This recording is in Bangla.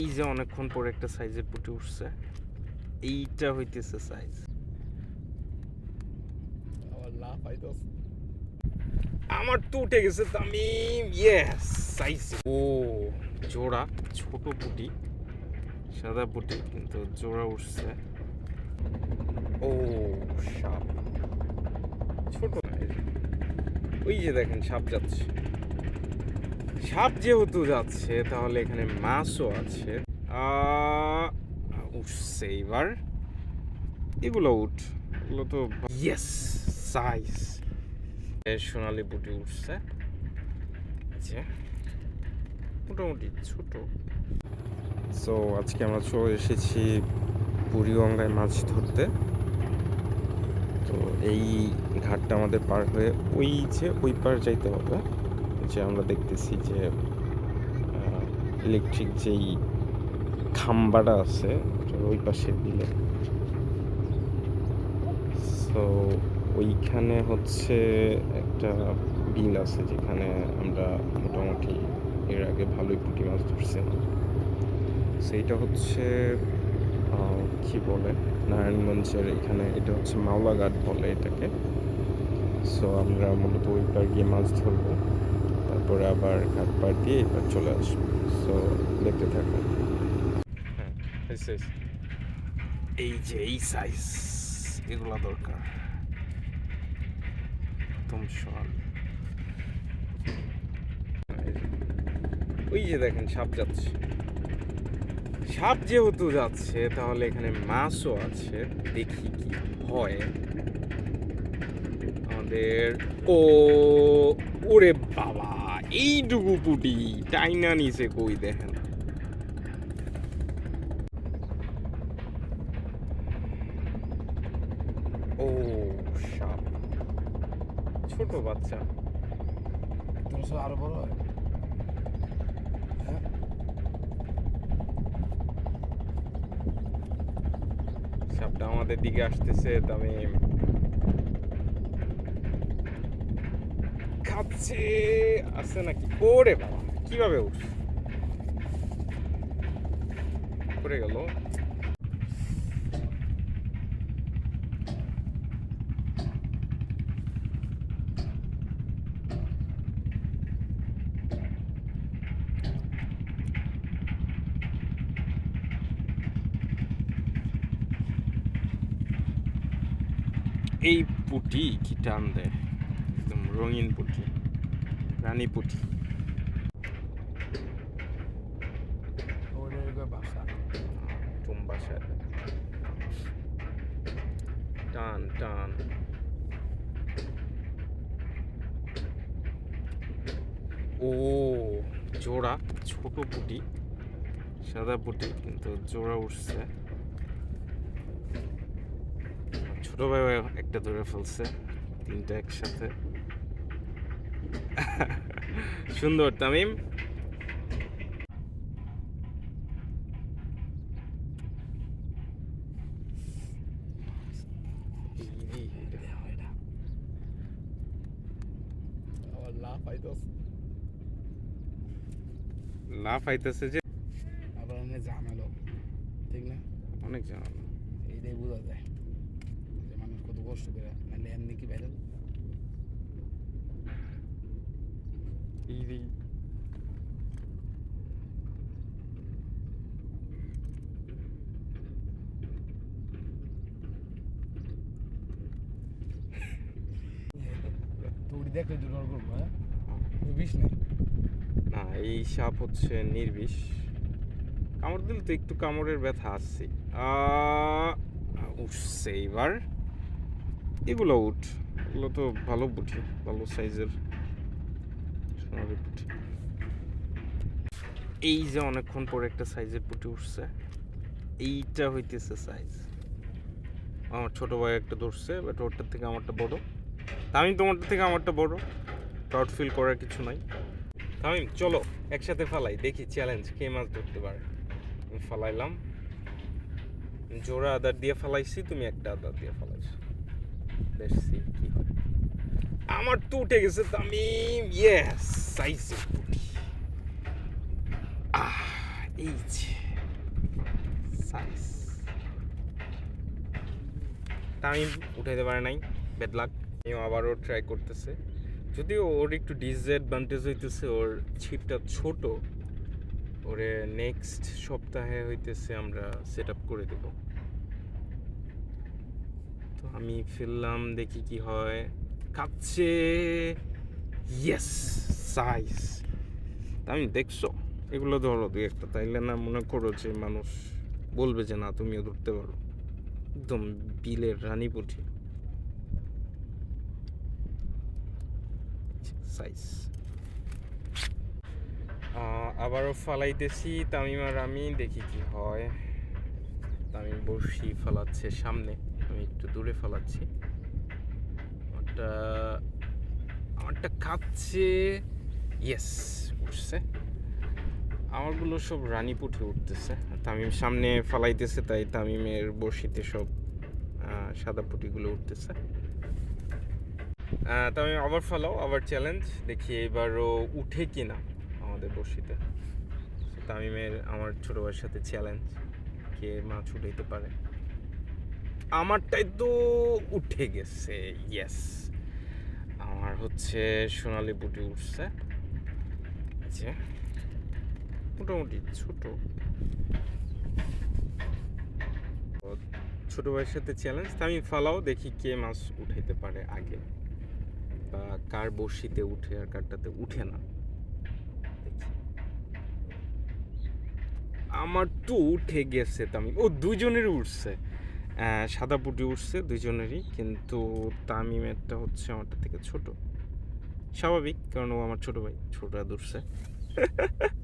এই যে অনেকক্ষণ পরে একটা সাইজের পুঁটি উঠছে। এইটা হইতেছে সাইজ আমার তো উঠে গেছে তামিম। ইয়েস সাইজ ও জোড়া ছোট পুটি সাদা পুটি কিন্তু জোড়া উঠছে। ও সাপ। ছোট। ওই যে দেখেন সাপ যাচ্ছে। সাপ যেহেতু যাচ্ছে, তাহলে এখানে মাছও আছে। উঠছে এবার এগুলো উঠ। এগুলো তো ইয়েস সাইজ সোনালি বুটি উঠছে। যে মোটামুটি ছোট। সো আজকে আমরা চলে এসেছি বুড়িগঙ্গায় মাছ ধরতে। তো এই ঘাটটা আমাদের পার হয়ে ওই যে ওই পার যাইতে হবে। যে আমরা দেখতেছি যে ইলেকট্রিক যেই খাম্বাটা আছে ওই পাশে দিলে। সো ওইখানে হচ্ছে একটা বিল আছে যেখানে আমরা মোটামুটি এর আগে ভালোই পুঁটি মাছ ধরছিলাম। সেইটা হচ্ছে কি বলে? নারায়ণগঞ্জের এখানে এটা হচ্ছে মাওলাঘাট বলে এটাকে। সো আমরা মূলত ওই পার গিয়ে মাছ ধরবো। তারপরে আবার ঘাট পার দিয়ে এবার চলে আসব। সো দেখতে থাকুন। হ্যাঁ এই যে, এই সাইজ এগুলো দরকার। ওই যে দেখেন, সাপ যাচ্ছে। সাপ যেহেতু যাচ্ছে, তাহলে এখানে মাছও আছে। দেখি কি হয়। আমাদের ও, ওরে বাবা! এইটুকু পুটি টাইনা নিচে কই দেখেন? ও সাপ। ছোট বাচ্চা। তোর সব আরও বড় হ্যাঁ? সাপটা আমাদের দিকে আসতেছে তবে খাচ্ছে। আছে নাকি? ওরে বাবা কীভাবে উঠ? পড়ে গেল। এই পুটি কি টান দেয়? একদম রঙিন পুটি রানী পুটি বাসা। টান টান। ও জোড়া ছোট পুটি সাদা পুটি কিন্তু জোড়া উঠছে। ছোট ভাই একটা ধরে ফেলছে। তিনটা একসাথে। সুন্দর তামিম? লাভ আইতেছে যে। আবার এনে ঝামেলো ঠিক না? অনেক জানালো এইটাই বোঝা যায় যে মানুষ কত কষ্ট করে কি বাইরে ইরি দেখলে দুটো করব হ্যাঁ? বিষ নেই না এই সাপ হচ্ছে নির্বিষ। কামড় দিলে তো একটু কামড়ের ব্যথা আসছে উঠছে এইবার এগুলো উঠ। এগুলো তো ভালো বুটি ভালো সাইজের পুঁটি এই যে অনেকক্ষণ পরে একটা সাইজের পুটি উঠছে, এইটা হইতেছে সাইজ আমার ছোট ভাই একটা ধরছে বাট ওরটার থেকে আমারটা বড়। তামিম তোমারটা থেকে আমারটা বড়। প্রাউড ফিল করার কিছু নাই। তামিম, চলো, একসাথে ফালাই, দেখি চ্যালেঞ্জ কে মাছ ধরতে পারে। ফালাইলাম। জোড়া আদার দিয়ে ফালাইছি, তুমি একটা আদার দিয়ে ফালাইছো। দেখছি কি আমার তো উঠে গেছে তামিম ইয়েস সাইজ এই যে সাইজ তামিম উঠাইতে পারে নাই ব্যাড লাক আবারও ট্রাই করতেছে। যদিও ওর একটু ডিসঅ্যাডভান্টেজ হইতেছে, ওর ছিপটা ছোট, ওরে নেক্সট সপ্তাহে হইতেছে আমরা সেট আপ করে দেব। আমি ফেললাম, দেখি কি হয়। কাচ্ছে ইয়েস সাইজ আমি দেখছ? এগুলো ধরো দুই একটা। তাইলে না মনে করো যে মানুষ বলবে যে, না, তুমিও ধরতে পারো। একদম বিলের রানী পুঁটি সাইজ আবারও ফালাইতেছি তামিম আর আমি, দেখি কি হয়। তামিম বসি ফালাচ্ছে সামনে। আমি একটু দূরে ফেলাচ্ছি। আমারটা আমারটা খাচ্ছে ইয়েস উঠছে। আমারগুলো সব রানী পুঠে উঠতেছে তামিম সামনে ফালাইতেছে তাই তামিমের বড়শিতে সব সাদা পুটিগুলো উঠতেছে। তামিম আবার ফালাও আবার চ্যালেঞ্জ দেখি এবারও উঠে কিনা আমাদের বড়শিতে So, তামিমের আমার ছোট ভাইয়ের সাথে চ্যালেঞ্জ কে মাছ উঠাইতে পারে। আমারটাই তো উঠে গেছে ইয়েস আমার হচ্ছে সোনালি বুটি উঠছে। যে, মোটামুটি ছোট। ছোট ভাইয়ের সাথে চ্যালেঞ্জ আমি ফালাও, দেখি কে মাছ উঠাইতে পারে আগে। বা কার বড়শিতে উঠে আর কারটাতে উঠে না। আমার তো উঠে গেছে, তামিম। ও দুইজনেরই উঠছে। সাদা বুটি উঠছে দুজনেরই কিন্তু তামিমেরটা হচ্ছে আমারটা থেকে ছোট। স্বাভাবিক, কারণ ও আমার ছোট ভাই, ছোটরা দূরছে।